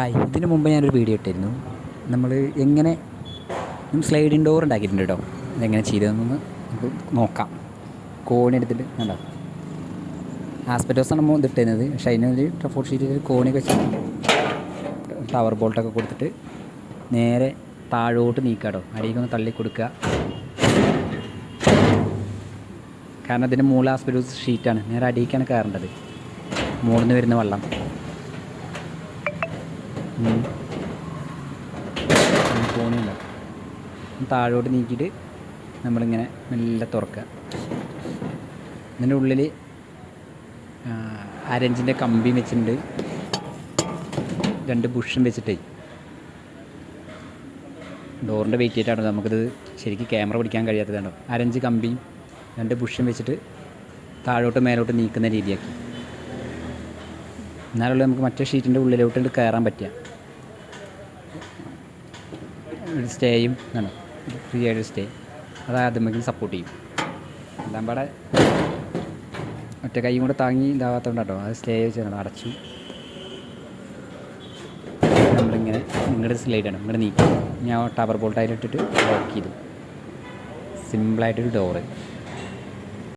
Hi ഇതിന് മുമ്പ് ഞാനൊരു വീഡിയോ ഇട്ടിരുന്നു. നമ്മൾ എങ്ങനെ സ്ലൈഡിങ് ഡോർ ഉണ്ടാക്കിയിട്ടുണ്ട് കേട്ടോ ഇതെങ്ങനെ ചെയ്തതെന്നൊന്ന് നമുക്ക് നോക്കാം. കോണി എടുത്തിട്ട് കണ്ടോ? നമ്മൾ ഇട്ടിരുന്നത്. പക്ഷേ അതിനൊരു ട്രഫോർ ഷീറ്റിൽ കോണി വെച്ച് ടവർ ബോൾട്ടൊക്കെ കൊടുത്തിട്ട് നേരെ താഴോട്ട് നീക്കാട്ടോ അടിയിക്കൊന്ന് തള്ളി കൊടുക്കുക. കാരണം അതിന്റെ മൂല ആസ്പെറ്റോസ് ഷീറ്റാണ് നേരെ അടിയിക്കാണ് കയറേണ്ടത്. മുകളിൽ നിന്ന് വരുന്ന വെള്ളം. കോണിയുണ്ട് താഴോട്ട് നീക്കിയിട്ട് നമ്മളിങ്ങനെ മെല്ലെ തുറക്കുക. ഇതിന്റെ ഉള്ളിൽ അരഞ്ചിന്റെ കമ്പിയും വെച്ചിട്ടുണ്ട്. രണ്ട് ബുഷും വെച്ചിട്ടേ. ഡോറിന്റെ വെയിറ്റ് ആയിട്ടാണ് നമുക്കിത് ശരിക്കും ക്യാമറ പിടിക്കാൻ കഴിയാത്തതാണ് അരഞ്ച് കമ്പിയും രണ്ട് ബുഷും വെച്ചിട്ട് താഴോട്ട് മേലോട്ട് നീക്കുന്ന രീതിയാക്കി. എന്നാലുള്ള നമുക്ക് മറ്റേ ഷീറ്റിന്റെ ഉള്ളിലോട്ട് കയറാൻ പറ്റുക. സ്റ്റേയും ആണ് ഫ്രീ ആയിട്ട് സ്റ്റേ അത് ആദ്യമെങ്കിലും സപ്പോർട്ട് ചെയ്യും. എല്ലാം പാടെ ഒറ്റ കൈ കൂടെ താങ്ങി ഇതാവാത്തതുകൊണ്ട് കേട്ടോ. അത് സ്റ്റേ വെച്ചാണ് അടച്ചു. നമ്മളിങ്ങനെ ഇങ്ങോട്ട് സ്ലൈഡാണ് ഇങ്ങോട്ട് നീക്കി. ഞാൻ ടവർ ബോൾട്ടായിട്ട് ഇട്ടിട്ട് ലോക്ക് ചെയ്തു. സിമ്പിളായിട്ടൊരു ഡോറ്